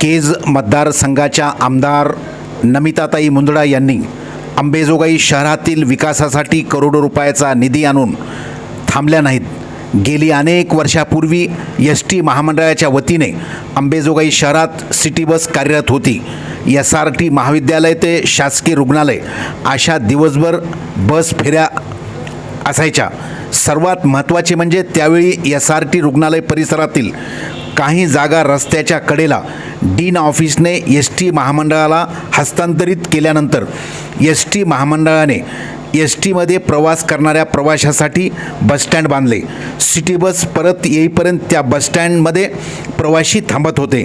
केज मतदारसंघाच्या आमदार नमिताताई मुंदडा यांनी अंबेजोगाई शहरातील विकासासाठी करोडो रुपयाचा निधी आणून थांबल्या नाहीत. गेली अनेक वर्षापूर्वी एस टी महामंडळाच्या वतीने अंबेजोगाई शहरात सिटी बस कार्यरत होती. एस आर टी महाविद्यालय ते शासकीय रुग्णालय अशा दिवसभर बस फेऱ्या असायच्या. सर्वात महत्त्वाचे म्हणजे त्यावेळी एस आर टी रुग्णालय परिसरातील काही जागा रस्त्याच्या कडेला डीन ऑफिसने एस टी महामंडळाला हस्तांतरित केल्यानंतर एस टी महामंडळाने एस टीमध्ये प्रवास करणाऱ्या प्रवाशासाठी बसस्टँड बांधले. सिटी बस परत येईपर्यंत त्या बसस्टँडमध्ये प्रवाशी थांबत होते.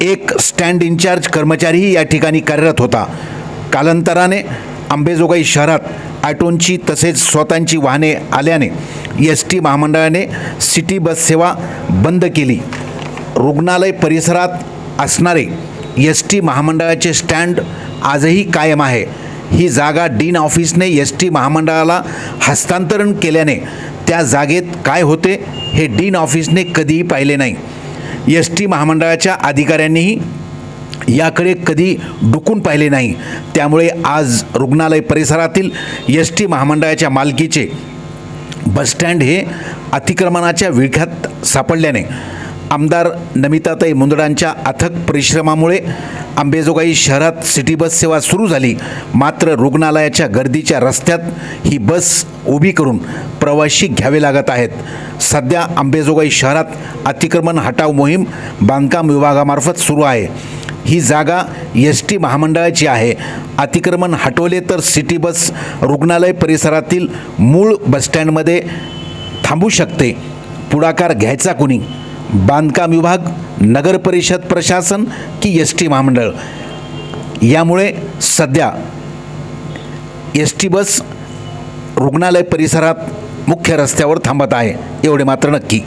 एक स्टँड इन्चार्ज कर्मचारीही या ठिकाणी कार्यरत होता. कालांतराने अंबेजोगाई शहरात ॲटोंची तसेच स्वतःची वाहने आल्याने एस टी महामंडळाने सिटी बस सेवा बंद केली. रुग्णालय परिसरात असणारे एस टी महामंडळाचे स्टँड आजही कायम आहे. ही जागा डीन ऑफिसने एस टी महामंडळाला हस्तांतरण केल्याने त्या जागेत काय होते हे डीन ऑफिसने कधीही पाहिले नाही. एस टी महामंडळाच्या अधिकाऱ्यांनीही याकडे कधी डुकून पाहिले नाही. त्यामुळे आज रुग्णालय परिसरातील एस टी महामंडळाच्या मालकीचे बसस्टँड हे अतिक्रमणाच्या विळख्यात सापडल्याने आमदार नमिताताई मुंदडांच्या अथक परिश्रमामुळे अंबेजोगाई शहरात सिटी बस सेवा सुरू झाली. मात्र रुग्णालयाच्या गर्दीच्या रस्त्यात ही बस उभी करून प्रवासी घ्यावे लागत आहेत. सध्या अंबेजोगाई शहरात अतिक्रमण हटाव मोहीम बांधकाम विभागामार्फत सुरू आहे. ही जागा एस टी महामंडळाची आहे. अतिक्रमण हटवले तर सिटी बस रुग्णालय परिसरातील मूळ बसस्टँडमध्ये थांबू शकते. पुढाकार घ्यायचा कुणी? बांधकाम विभाग नगर परिषद प्रशासन की एस टी महामंडळ? यामुळे सध्या एस टी बस रुग्णालय परिसरात मुख्य रस्त्यावर थांबत आहे. एवढे मात्र नक्की.